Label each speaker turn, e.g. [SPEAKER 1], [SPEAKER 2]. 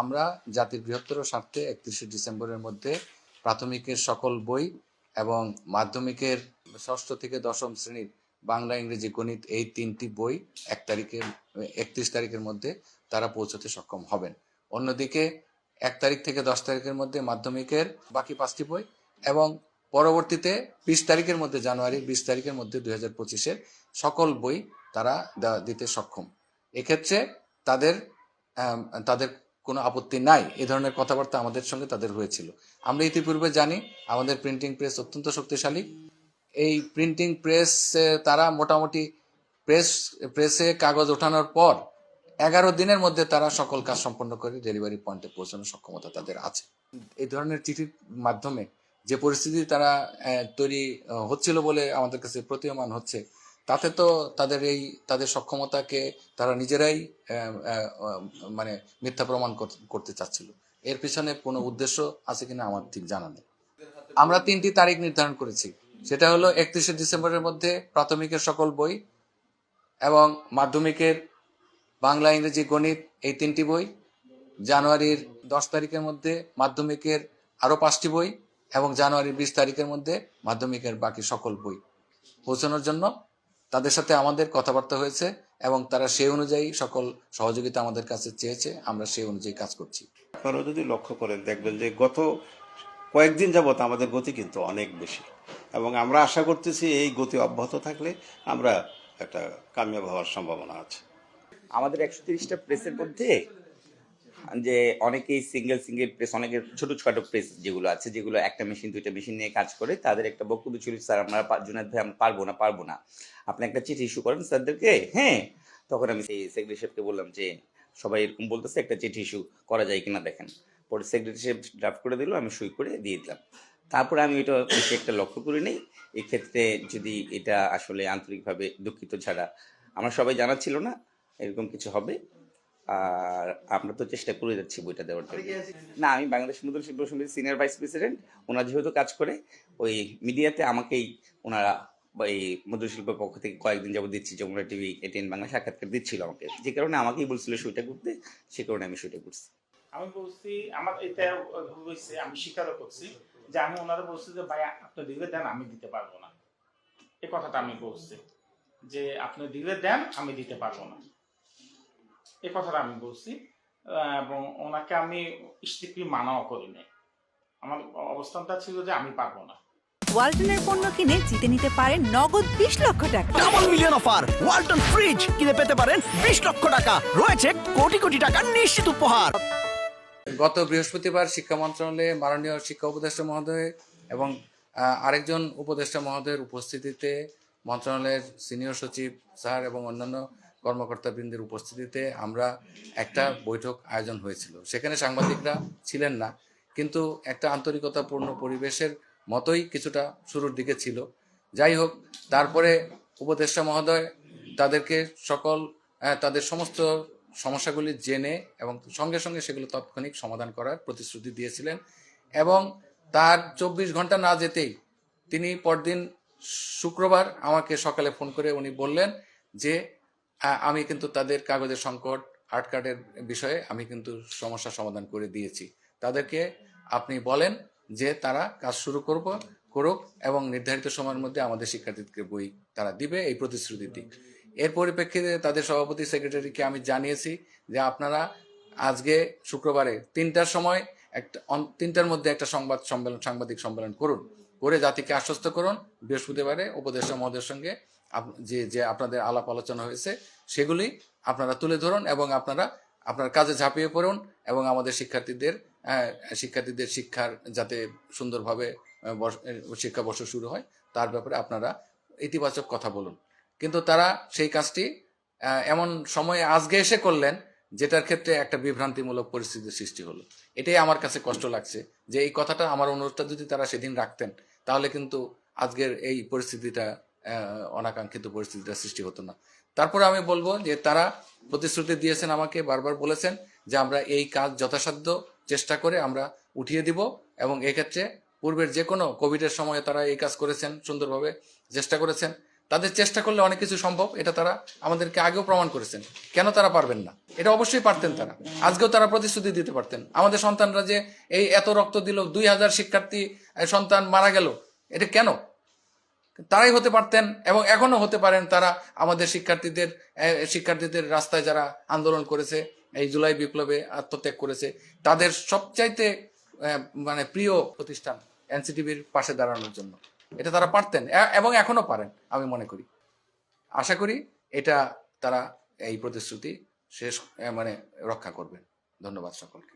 [SPEAKER 1] আমরা জাতির বৃহত্তর স্বার্থে একত্রিশে ডিসেম্বরের মধ্যে প্রাথমিকের সকল বই এবং মাধ্যমিকের ষষ্ঠ থেকে দশম শ্রেণির বাংলা, ইংরেজি, গণিত এই তিনটি বই এক তারিখে, একত্রিশ তারিখের মধ্যে তারা পৌঁছতে সক্ষম হবেন। অন্যদিকে এক তারিখ থেকে দশ তারিখের মধ্যে মাধ্যমিকের বাকি পাঁচটি বই এবং পরবর্তীতে বিশ তারিখের মধ্যে জানুয়ারি, বিশ তারিখের মধ্যে দুই হাজার পঁচিশের সকল বই তারা দিতে সক্ষম। এক্ষেত্রে তাদের তাদের কোনো আপত্তি নাই। এই ধরনের কথাবার্তা আমাদের সঙ্গে তাদের হয়েছিল। আমরা ইতিপূর্বে জানি, আমাদের প্রিন্টিং প্রেস অত্যন্ত শক্তিশালী। এই প্রিন্টিং প্রেস তারা মোটামুটি প্রেস প্রেসে কাগজ ওঠানোর পর এগারো দিনের মধ্যে তারা সকল কাজ সম্পন্ন করে ডেলিভারি পয়েন্টে পৌঁছানোর সক্ষমতা তাদের আছে। এই ধরনের চিঠির মাধ্যমে যে পরিস্থিতি তারা তৈরি হচ্ছিল বলে আমাদের কাছে প্রতীয়মান হচ্ছে তাতে তো তাদের এই, তাদের সক্ষমতাকে তারা নিজেরাই মানে মিথ্যা প্রমাণ করতে চাচ্ছিল। এর পিছনে কোনো উদ্দেশ্য আছে কিনা আমার ঠিক জানা নেই। আমরা তিনটি তারিখ নির্ধারণ করেছি। সেটা হলো একত্রিশে ডিসেম্বরের মধ্যে প্রাথমিকের সকল বই এবং মাধ্যমিকের বাংলা, ইংরেজি, গণিত এই তিনটি বই, জানুয়ারির দশ তারিখের মধ্যে মাধ্যমিকের আরও পাঁচটি বই এবং জানুয়ারির বিশ তারিখের মধ্যে মাধ্যমিকের বাকি সকল বই পৌঁছানোর জন্য তাদের সাথে আমাদের কথাবার্তা হয়েছে এবং তারা সেই অনুযায়ী সকল সহযোগিতা আমাদের কাছে চেয়েছে আমরা সেই অনুযায়ী কাজ করছি।
[SPEAKER 2] আপনারা যদি লক্ষ্য করেন দেখবেন যে গত কয়েকদিন যাবৎ আমাদের গতি কিন্তু অনেক বেশি। এবং আমরা আশা করতেছি এই গতি অব্যাহত থাকলে আমরা একটা কামিয়াব হওয়ার সম্ভাবনা আছে।
[SPEAKER 3] আমাদের একশো তিরিশটা প্রেসের মধ্যে যে অনেকেই সিঙ্গেল সিঙ্গেল প্রেস অনেকের ছোট ছোট প্রেস যেগুলো আছে, যেগুলো একটা মেশিন দুইটা মেশিন নিয়ে কাজ করে, তাদের একটা বক্তব্য ছিল, স্যার, আমরা জুনায়দ ভাই, আমরা পারব না পারব না। আপনি একটা চিঠি ইস্যু করেন, স্যারদেরকে হ্যাঁ? তখন আমি সেই সেক্রেটারি সাহেবকে বললাম যে, সবাই এরকম বলতেছে, একটা চিঠি ইস্যু করা যায় কিনা দেখেন। পরে সেক্রেটারি সাহেব ড্রাফট করে দিল, আমি সই করে দিয়ে দিলাম। তারপরে আমি এটা বেশি একটা লক্ষ্য করি নেই, এক্ষেত্রে যদি এটা আসলে আন্তরিকভাবে দুঃখিত ছাড়া। আমরা সবাই জানা ছিল না, এরকম কিছু হবে। আর আমরা তো চেষ্টা করে যাচ্ছি বইটা দেওয়ার জন্য। না, আমি বাংলাদেশ মুদ্রা শিল্প সমিতির সিনিয়র ভাইস প্রেসিডেন্ট ওনারা যেহেতু কাজ করে, ওই মিডিয়াতে আমাকেই ওনারা এই মুদ্রা শিল্পের পক্ষ থেকে কয়েকদিন যাবত দিচ্ছি, যমুনা টিভি এটিএন বাংলা সাক্ষাৎকার দিচ্ছিল আমাকে। যে কারণে আমাকেই বলছিল সইটা করতে, সে কারণে আমি সইটা করছি।
[SPEAKER 4] আমি বলছি, আমার এটা হয়েছে আমি স্বীকারও করছি যে আমি ওনারা বলছি যে, ভাই, আপনি দিলে দেন, আমি দিতে পারব না। এই কথাটা আমি বলছি যে, আপনি দিলে দেন, আমি দিতে পারব না। এই কথাটা আমি বলছি এবং ওনাকে আমি স্ট্রিক্টলি মানাও করি নাই আমার অবস্থানটা ছিল যে আমি পারব না।
[SPEAKER 5] ওয়ালটনের পণ্য কিনে জিতে নিতে পারেন নগদ বিশ লক্ষ টাকা।
[SPEAKER 6] Double million offer Walton fridge কিনে পেতে পারেন বিশ লক্ষ টাকা। রয়েছে কোটি কোটি টাকার নিশ্চিত উপহার।
[SPEAKER 1] গত বৃহস্পতিবার শিক্ষা মন্ত্রণালয়ে মাননীয় শিক্ষা উপদেষ্টা মহোদয় এবং আহ, আরেকজন উপদেষ্টা মহোদয়ের উপস্থিতিতে মন্ত্রণালয়ের সিনিয়র সচিব স্যার এবং অন্যান্য কর্মকর্তাবৃন্দের উপস্থিতিতে আমরা একটা বৈঠক আয়োজন হয়েছিল। সেখানে সাংবাদিকরা ছিলেন না, কিন্তু একটা আন্তরিকতাপূর্ণ পরিবেশের মতোই কিছুটা শুরুর দিকে ছিল। যাই হোক, তারপরে উপদেষ্টা মহোদয় তাদেরকে সকল তাদের সমস্ত সমস্যাগুলি জেনে এবং সঙ্গে সঙ্গে সেগুলো তাৎক্ষণিক সমাধান করার প্রতিশ্রুতি দিয়েছিলেন এবং তার চব্বিশ ঘণ্টা না যেতেই তিনি পরদিন শুক্রবার আমাকে সকালে ফোন করে উনি বললেন যে আমি কিন্তু তাদের কাগজের সংকট আর্ট কার্ডের বিষয়ে আমি কিন্তু সমস্যার সমাধান করে দিয়েছি। তাদেরকে আপনি বলেন যে তারা কাজ শুরু করব, করুক এবং নির্ধারিত সময়ের মধ্যে আমাদের শিক্ষার্থীদেরকে বই তারা দিবে এই প্রতিশ্রুতি দিক। এর পরিপ্রেক্ষিতে তাদের সভাপতি সেক্রেটারিকে আমি জানিয়েছি যে আপনারা আজকে শুক্রবারে তিনটার সময় একটা তিনটার মধ্যে একটা সংবাদ সম্মেলন, সাংবাদিক সম্মেলন করুন। করে জাতিকে আশ্বস্ত করুন। বৃহস্পতিবারে উপদেষ্টা মহোদয়ের সঙ্গে যে যে আপনাদের আলাপ আলোচনা হয়েছে, সেগুলি আপনারা তুলে ধরুন এবং আপনারা আপনার কাজে ঝাঁপিয়ে পড়ুন এবং আমাদের শিক্ষার্থীদের শিক্ষার্থীদের শিক্ষার যাতে সুন্দরভাবে শিক্ষাবর্ষ শুরু হয়, তার ব্যাপারে আপনারা ইতিবাচক কথা বলুন। কিন্তু তারা সেই কাজটি এমন সময়ে আজকে এসে করলেন, যেটার ক্ষেত্রে একটা বিভ্রান্তিমূলক পরিস্থিতির সৃষ্টি হলো। এটাই আমার কাছে কষ্ট লাগছে, যে এই কথাটা, আমার অনুরোধটা যদি তারা সেদিন রাখতেন, তাহলে কিন্তু আজকের এই পরিস্থিতিটা অনাকাঙ্ক্ষিত পরিস্থিতিটা সৃষ্টি হতো না। তারপরে আমি বলব যে তারা প্রতিশ্রুতি দিয়েছেন আমাকে, বারবার বলেছেন যে আমরা এই কাজ যথাসাধ্য চেষ্টা করে আমরা উঠিয়ে দিব এবং এক্ষেত্রে পূর্বের যে কোনো কোভিডের সময়ে তারা এই কাজ করেছেন, সুন্দরভাবে চেষ্টা করেছেন। তাদের চেষ্টা করলে অনেক কিছু সম্ভব, এটা তারা আমাদেরকে আগেও প্রমাণ করেছেন। কেন তারা পারবেন না? এটা অবশ্যই পারতেন তারা। আজকেও তারা প্রতিশ্রুতি দিতে পারতেন। আমাদের সন্তানরা যে এই এত রক্ত দিল, দুই হাজার শিক্ষার্থী সন্তান মারা গেল, এটা কেন? তারাই হতে পারতেন এবং এখনও হতে পারেন তারা আমাদের শিক্ষার্থীদের শিক্ষার্থীদের রাস্তায় যারা আন্দোলন করেছে, এই জুলাই বিপ্লবে আত্মত্যাগ করেছে, তাদের সবচাইতে মানে প্রিয় প্রতিষ্ঠান এনসিটিভির পাশে দাঁড়ানোর জন্য। এটা তারা পারতেন এবং এখনও পারেন, আমি মনে করি। আশা করি এটা তারা, এই প্রতিশ্রুতি শেষ মানে রক্ষা করবেন। ধন্যবাদ সকলকে।